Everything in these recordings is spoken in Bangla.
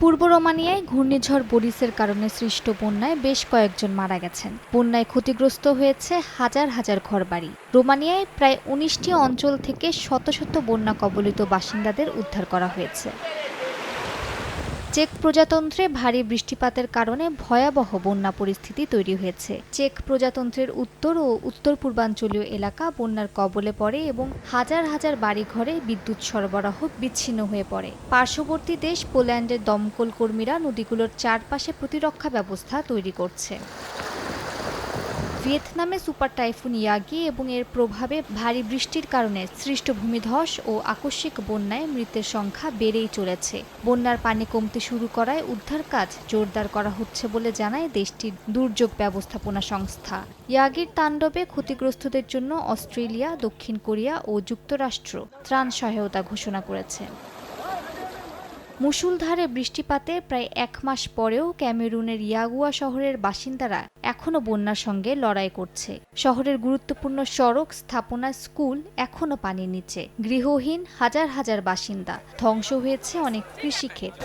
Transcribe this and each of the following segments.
পূর্ব রোমানিয়ায় ঘূর্ণিঝড় বরিসের কারণে সৃষ্ট বন্যায় বেশ কয়েকজন মারা গেছেন। বন্যায় ক্ষতিগ্রস্ত হয়েছে হাজার হাজার ঘরবাড়ি। রোমানিয়ায় প্রায় উনিশটি অঞ্চল থেকে শত শত বন্যা কবলিত বাসিন্দাদের উদ্ধার করা হয়েছে। চেক প্রজাতন্ত্রে ভারী বৃষ্টিপাতের কারণে ভয়াবহ বন্যা পরিস্থিতি তৈরি হয়েছে। চেক প্রজাতন্ত্রের উত্তর ও উত্তর পূর্বাঞ্চলীয় এলাকা বন্যার কবলে পড়ে এবং হাজার হাজার বাড়িঘরে বিদ্যুৎ সরবরাহ বিচ্ছিন্ন হয়ে পড়ে। পার্শ্ববর্তী দেশ পোল্যান্ডের দমকল কর্মীরা নদীগুলোর চারপাশে প্রতিরক্ষা ব্যবস্থা তৈরি করছে। ভিয়েতনামে সুপার টাইফুন ইয়াগি এবং এর প্রভাবে ভারী বৃষ্টির কারণে সৃষ্ট ভূমিধস ও আকস্মিক বন্যায় মৃতের সংখ্যা বেড়েই চলেছে। বন্যার পানি কমতে শুরু করায় উদ্ধার কাজ জোরদার করা হচ্ছে বলে জানায় দেশটির দুর্যোগ ব্যবস্থাপনা সংস্থা। ইয়াগির তাণ্ডবে ক্ষতিগ্রস্তদের জন্য অস্ট্রেলিয়া, দক্ষিণ কোরিয়া ও যুক্তরাষ্ট্র ত্রাণ সহায়তা ঘোষণা করেছে। মুষলধারে বৃষ্টিপাতে প্রায় এক মাস পরেও ক্যামেরুনের ইয়াগুয়া শহরের বাসিন্দারা এখনও বন্যার সঙ্গে লড়াই করছে। শহরের গুরুত্বপূর্ণ সড়ক স্থাপনা স্কুল এখনও পানির নিচে। গৃহহীন হাজার হাজার বাসিন্দা। ধ্বংস হয়েছে অনেক কৃষিক্ষেত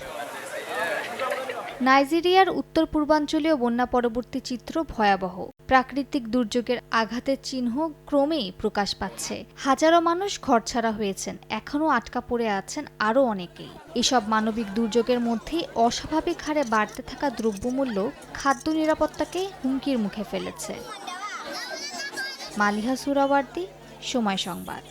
নাইজেরিয়ার উত্তর পূর্বাঞ্চলীয় বন্যা পরবর্তী চিত্র ভয়াবহ। প্রাকৃতিক দুর্যোগের আঘাতের চিহ্ন ক্রমেই প্রকাশ পাচ্ছে। হাজারো মানুষ ঘরছাড়া হয়েছেন, এখনও আটকা পড়ে আছেন আরও অনেকেই। এসব মানবিক দুর্যোগের মধ্যেই অস্বাভাবিক হারে বাড়তে থাকা দ্রব্যমূল্য খাদ্য নিরাপত্তাকে হুমকির মুখে ফেলেছে। মালিহা সুরাওয়ার্দী, সময় সংবাদ।